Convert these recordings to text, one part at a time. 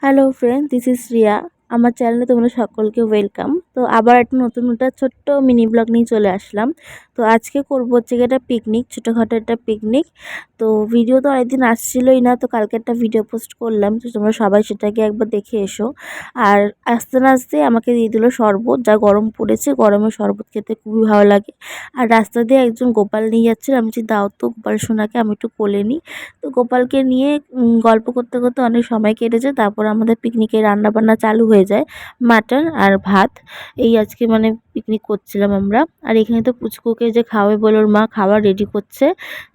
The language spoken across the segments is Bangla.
Hello friends this is Ria. আমার চ্যানেলে তোমরা সকলকে ওয়েলকাম তো আবার একটা নতুন একটা ছোট্ট মিনি ব্লগ নিয়ে চলে আসলাম। তো আজকে করব হচ্ছে একটা পিকনিক ছোটোখাটো একটা পিকনিক তো ভিডিও তো অনেকদিন আসছিলোই না, তো কালকে একটা ভিডিও পোস্ট করলাম। তো তোমরা সবাই সেটাকে একবার দেখে এসো। আর আস্তে না আসতে আমাকে দিয়ে দিল শরবত, যা গরম পড়েছে, গরমে শরবত খেতে খুবই ভালো লাগে। আর রাস্তা দিয়ে একজন গোপাল নিয়ে যাচ্ছিল, আমি যে দাও তো গোপাল সোনাকে, আমি একটু কোলে নিই। তো গোপালকে নিয়ে গল্প করতে করতে অনেক সময় কেটেছে। তারপর আমাদের পিকনিকে রান্নাবান্না চালু হয়ে যায়। মাটন আর ভাত, এই আজকে মানে পিকনিক করছিলাম আমরা। আর এখানে তো পুচকুকে যে খাওয়াবে বলে ওর মা খাবার রেডি করছে।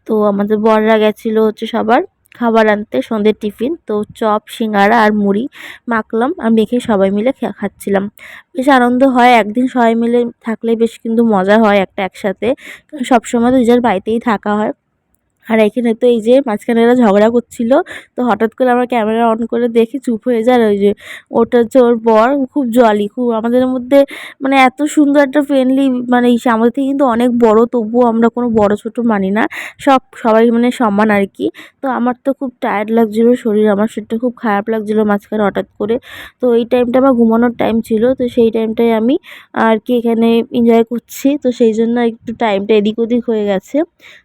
তো আমাদের বররা গেছিল হচ্ছে সবার খাবার আনতে সন্ধ্যের টিফিন তো চপ, সিঙ্গারা আর মুড়ি, মাখলাম আর মেখে সবাই মিলে খাচ্ছিলাম। বেশ আনন্দ হয়, একদিন সবাই মিলে থাকলে বেশ কিন্তু মজা হয় একটা একসাথে। সবসময় তো নিজের বাড়িতেই থাকা হয়। আর এখানে তো এই যে মাঝখানে এরা ঝগড়া করছিল, তো হঠাৎ করে আমরা ক্যামেরা অন করে দেখি চুপ হয়ে যায় ওই যে ওটা হচ্ছে ওর বর খুব জলি খুব আমাদের মধ্যে মানে এত সুন্দর একটা ফ্রেন্ডলি মানে ইসে, আমাদের থেকে কিন্তু অনেক বড়, তবুও আমরা কোনো বড় ছোট মানি না, সব সবাই মানে সমান আর কি। তো আমার তো খুব টায়ার্ড লাগছিল, শরীর আমার শরীরটা খুব খারাপ লাগছিল মাঝখানে হঠাৎ করে, তো এই টাইমটা আমার ঘুমানোর টাইম ছিল, তো সেই টাইমটায় আমি আর কি এখানে এনজয় করছি, তো সেই জন্য একটু টাইমটা এদিক ওদিক হয়ে গেছে।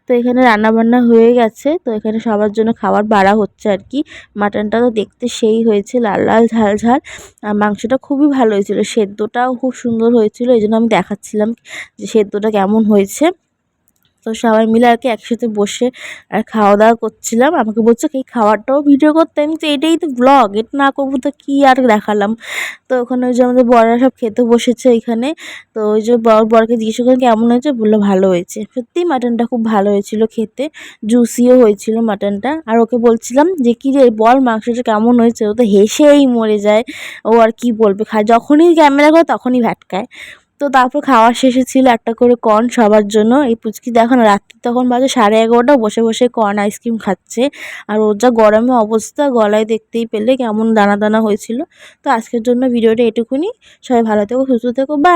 তো এখানে রান্নাবান্না হয়ে গেছে। তো এখানে সবার জন্য খাবার বাড়া হচ্ছে আর কি। মাটনটা তো দেখতে সেই হয়েছে, লাল লাল ঝাল ঝাল। আর মাংসটা খুবই ভালো হয়েছিল। সেদ্ধটাও খুব সুন্দর হয়েছিল। এই জন্য আমি দেখাচ্ছিলাম যে সেদ্ধটা কেমন হয়েছে। তো সবাই মিলে আর কি একসাথে বসে, আর খাওয়া দাওয়া করছিলাম। আমাকে বলছে, কি খাওয়ারটাও ভিডিও করতে? আমি তো এটাই তো ব্লগ এটা না করব তো কী আর দেখালাম? তো ওখানে ওই যে আমাদের বড়রা সব খেতে বসেছে ওইখানে তো ওই যে বর, বরকে জিজ্ঞেস করে কেমন হয়েছে? বলল, ভালো হয়েছে। সত্যিই মাটনটা খুব ভালো হয়েছিল খেতে জুসিও হয়েছিল মাটনটা আর ওকে বলছিলাম যে, কী রে, বল মাংসটা কেমন হয়েছে? ও তো হেসেই মরে যায়। ও আর কি বলবে? খা, যখনই ক্যামেরা করে তখনই ভ্যাটকায়। তো তারপর খাওয়া শেষে ছিল একটা করে কর্ন সবার জন্য। এই পুচকি দেখো না, রাত্রি তখন বাজে সাড়ে এগারোটা, বসে বসে কর্ন আইসক্রিম খাচ্ছে। আর ওর যা গরমে অবস্থা, গলায় দেখতেই পেলে কেমন দানা দানা হয়েছিল। তো আজকের জন্য ভিডিওটা এটুকুনি। সবাই ভালো থেকো, সুস্থ থেকো বা